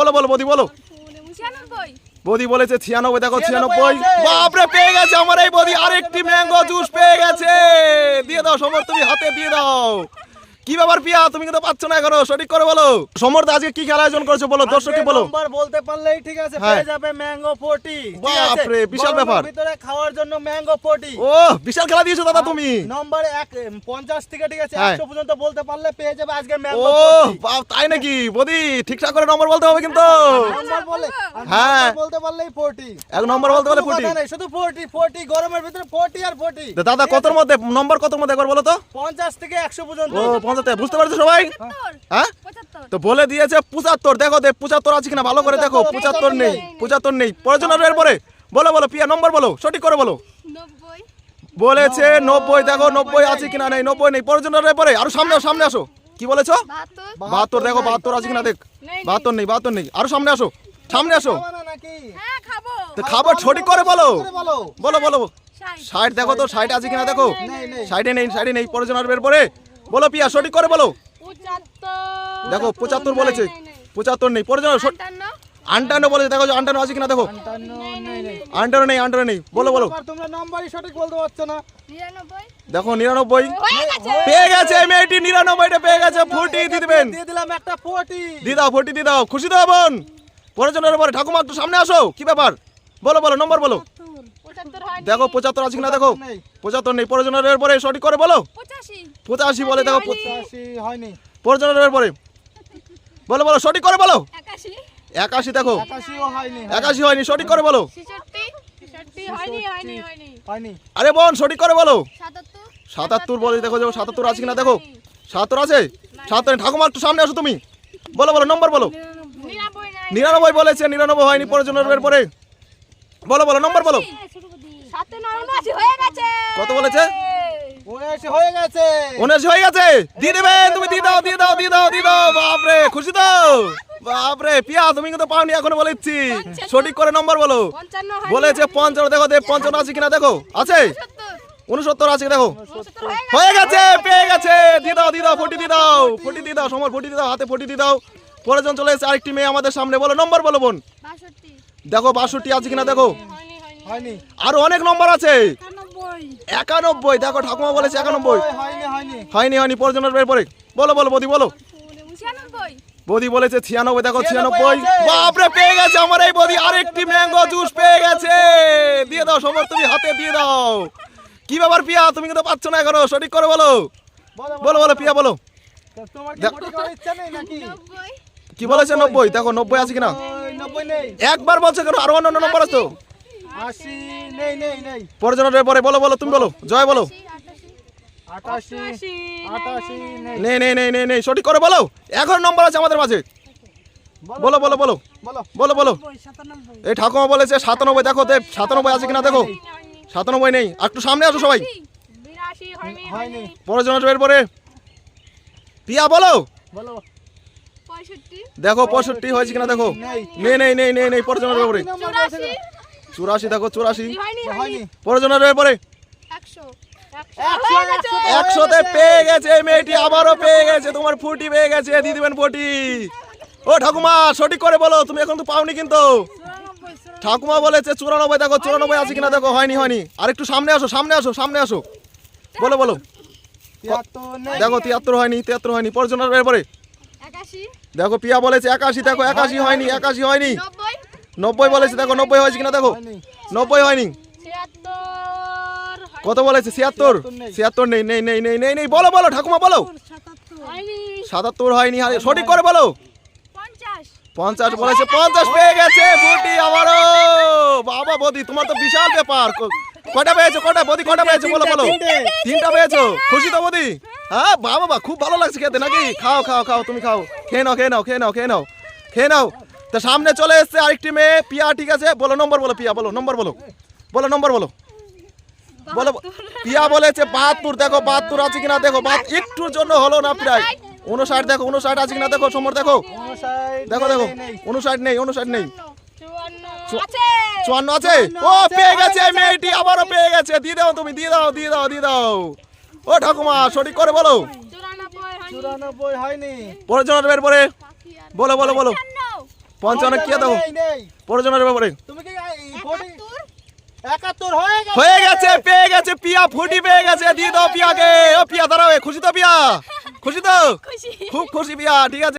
বলো বলো বৌদি বলো। বৌদি বলেছে ছিয়ানব্বই দেখো ছিয়ানব্বই ছিয়ানব্বই। বাপরে পেয়ে গেছে আমার এই বৌদি। আরেকটি ম্যাঙ্গো জুস পেয়ে গেছে। দিয়ে দাও সমর তুমি হাতে দিয়ে দাও। কি ব্যাপার পিয়া? তুমি কিন্তু পাচ্ছ না এখনও। সঠিক করে বলো। সমর আজকে কি খেলা আয়োজন করেছ বলো দর্শককে বলো। নাম্বার বলতে পারলেই ঠিক আছে হ্যাঁ। পেয়ে যাবে ম্যাঙ্গো 40 বাপরে, বিশাল ব্যাপার। ভিতরে খাওয়ার জন্য ম্যাঙ্গো 40 ও বিশাল খেলা দিয়েছ দাদা তুমি। নম্বর এক পঞ্চাশ থেকে ঠিক আছে? হ্যাঁ। একশো পর্যন্ত বলতে পারলে পেয়ে যাবে আজকে ও ম্যাঙ্গো বাপ তাই নাকি? বদি ঠিকঠাক করে নম্বর বলতে হবে কিন্তু। নম্বর বলে হ্যাঁ। বলতে পারলেই ফোরটি। এক নম্বর বলতে পারলে ফুটি শুধু ফোরটি ফোরটি গরমের ভিতরে ফোরটি আর ফোরটি। দাদা কতর মধ্যে নম্বর কতর মধ্যে একবার বলো তো। পঞ্চাশ থেকে একশো পর্যন্ত। পঞ্চাশ বুঝতে পারছ সবাই? হ্যাঁ? তো বলে দিয়েছে পঁচাত্তর দেখো দে পঁচাত্তর আছে কিনা ভালো করে দেখো পঁচাত্তর নেই পঁচাত্তর নেই। প্রয়োজন আর এরপরে। বলো বলো পিয়া নম্বর বলো সঠিক করে বলো। বলেছে নব্বই। দেখো নব্বই আছে কিনা নেই নব্বই নেই। প্রয়োজন আর এরপরে। আরও সামনে সামনে আসো। কি বলেছ? বাহাত্তর। দেখো বাহাত্তর আছে কিনা দেখ। বাহাত্তর নেই। বাহাত্তর নেই। আরও সামনে আসো সামনে আসো। খাওয়া না নাকি? হ্যাঁ খাব। তো খাবার সঠিক করে বলো। বলো। বলো ষাট। দেখো তো ষাট আছে কিনা দেখো। নেই নেই। ষাটে নেই ষাটে নেই প্রয়োজন আর এরপরে। বলো পিয়া সঠিক করে বলো। দেখো পঁচাত্তর বলেছে। পঁচাত্তর নেই। প্রয়োজন আটান্ন। আন্টান্ন বলেছে। দেখো আন্টান্ন আছে কিনা দেখো। আন্টান্ন নেই আন্টান্ন নেই বলো বলো। আবার তোমরা নাম্বারই সঠিক বলতে পারছ না। দেখো নিরানব্বই। গেছে। পেয়ে গেছে মেয়েটি নিরানব্বইটা পেয়ে গেছে। ফুটি দিয়ে দিবেন। দিয়ে দিলাম একটা ফোরটি দিয়ে দাও ফুটি দিয়ে দাও। খুশি তো বোন পরের পরে ঠাকুমা একটু সামনে আসো। কি ব্যাপার? বলো বলো নম্বর বলো। দেখো পঁচাত্তর আছে কিনা দেখো। পঁচাত্তর নেই। পরের পরে সঠিক করে বলো। পঁচাশি। বলে দেখো হয়নি। পরে। বলো বলো সঠিক করে বলো। একাশি। দেখো। একাশি হয়নি সঠিক করে বলো। আরে বোন সঠিক করে বলো। সাতাত্তর। বলে দেখো দেখো সাতাত্তর আছে কিনা দেখো। সাতাত্তর আছে? সাতাত্তর। ঠাকুমা একটু সামনে আসো তুমি। বলো বলো নম্বর বলো। নিরানব্বই বলেছে নিরানব্বই হয়নি পরের পরে। বলো বলো নম্বর বলো সাতে নয় উনআশি হয়ে গেছে কত বলেছে? উনআশি হয়ে গেছে। উনিশ হয়ে গেছে। দিয়ে দেবে তুমি দিয়ে দাও দিয়ে দাও দিয়ে দাও দিয়ে দাও। বাপরে খুশি তো? বাপরে পিয়া তুমি কিন্তু পাওনি এখনও বলেছি সঠিক করে নম্বর বলো। বলেছে পঞ্চান্ন দেখো দেব পঞ্চান্ন আছে কিনা দেখো। আছে? উনসত্তর। আছে দেখো। হয়ে গেছে। পেয়ে গেছে। দিয়ে দাও দিয়ে দাও ফটি দিয়ে দাও ফটি দিয়ে দাও সময় ফটি দিয়ে দাও হাতে ফটি দিয়ে দাও। পরের চলে এসেছে আরেকটি মেয়ে আমাদের সামনে। বলো নম্বর বলো বোন। দেখো বাষট্টি আছে কিনা দেখো। আরও অনেক নম্বর আছে। একানব্বই। দেখো ঠাকুমা বলেছে একানব্বই। হয়নি হয়নি হয়নি। হয়নি বের পরে? বলো বলো বদি বলো। বদি বলেছে ছিয়ানব্বই দেখো ছিয়ানব্বই। বাপরে পেয়ে গেছে আমার এই বদি। আরেকটি ম্যাঙ্গো জুস পেয়ে গেছে। দিয়ে দাও সমর তুমি হাতে দিয়ে দাও। কি ব্যাপার পিয়া? তুমি কিন্তু পাচ্ছ না এখনও। সঠিক করে বলো। বলো বলো পিয়া বলো। কি বলেছে নব্বই? দেখো নব্বই আছে কিনা? একবার বলছে কেন? আরও অন্য নম্বর আছে তো। পরজনের পরে বলো বলো তুমি বলো। জয় বলো। আটাশি আটাশি আটাশি নেই নেই নেই। নেই নেই সঠিক করে বলো। এখন নম্বর আছে আমাদের মাঝে। বলো। বলো বলো বলো। বলো। বলো এই ঠাকুমা বলেছে সাতানব্বই দেখো দেব সাতানব্বই আছে কিনা দেখো। সাতানব্বই নেই। আর একটু সামনে আসো সবাই। বিরাশি হয়নি হয়নি। পরজনের পরে। পিয়া বলো। বলো। দেখো পঁয়ষট্টি হয়েছে কিনা দেখো। নেই। নেই নেই নেই নেই নেই পরজনের পরে। চুরাশি দেখো চুরাশি। হয়নি পরে একশো। একশো। একশো একশোতে পেয়ে গেছে এই মেয়েটি আবারও পেয়ে গেছে তোমার ফুটি পেয়ে গেছে দিয়ে দিবেন ফুটি ও ঠাকুমা সঠিক করে বলো তুমি এখন তো পাওনি কিন্তু। ঠাকুমা বলেছে চুরানব্বই দেখো চুরানব্বই আছে কিনা দেখো হয়নি হয়নি। আর একটু সামনে আসো সামনে আসো সামনে আসো। বলো বলো। দেখো তিয়াত্তর হয়নি তিয়াত্তর হয়নি। পরজনের এরপরে দেখো পিয়া বলেছে একাশি দেখো একাশি হয়নি একাশি হয়নি। নব্বই বলেছে দেখো নব্বই হয়েছে কিনা দেখো। নব্বই হয়নি। কত বলেছে? ছিয়াত্তর। ছিয়াত্তর নেই। নেই নেই নেই নেই নেই বলো বলো ঠাকুমা বলো। হয়নি। সাতাত্তর হয়নি সঠিক করে বলো। পঞ্চাশ। বলেছে পঞ্চাশ পেয়ে গেছে ফুটি আবারও বাবা বদি তোমার তো বিশাল ব্যাপার। ক- কয়টা পেয়েছ কয়টা? বদি কটা পেয়েছ? বলো বলো। তিনটে। তিনটা পেয়েছ? খুশি তো বদি? হ্যাঁ বাবা বা খুব ভালো লাগছে খেতে নাকি? খাও খাও খাও তুমি খাও। খেয়ে নাও খেয়ে নাও খেয়ে নাও খেয়ে নাও। খেয়ে নাও। তা সামনে চলে এসছে আরেকটি মেয়ে। পিয়া ঠিক আছে? বলো নম্বর বলো পিয়া বলো নম্বর বলো। বলো নম্বর বলো। বলো পিয়া বলেছে বাহাত্তর দেখো বাহাত্তর আছে কিনা দেখো বাহাত একটুর জন্য হলো না প্রায়। উনষাট দেখো উনষাট আছে কিনা দেখো সমর দেখো। দেখো দেখো। উনষাট নেই। উনষাট নেই চুয়ান্ন আছে। ও পেয়ে গেছে মেয়েটি আবারও পেয়ে গেছে। দিয়ে দাও তুমি দিয়ে দাও দিয়ে দাও দিয়ে দাও। ও ঠাকুমা সঠিক করে বলো। চুরানব্বই হয়নি। পরে জনের বের পরে বলো বলো বলো। পঞ্চান্ন কে দেবো। প্রয়োজনের ব্যাপারে হয়ে গেছে। পেয়ে গেছে পিয়া ফুটি পেয়ে গেছে। দিয়ে দাও পিয়াকে। ও পিয়া দাঁড়াও খুশি তো পিয়া? খুশি তো? খুব খুশি পিয়া ঠিক আছে।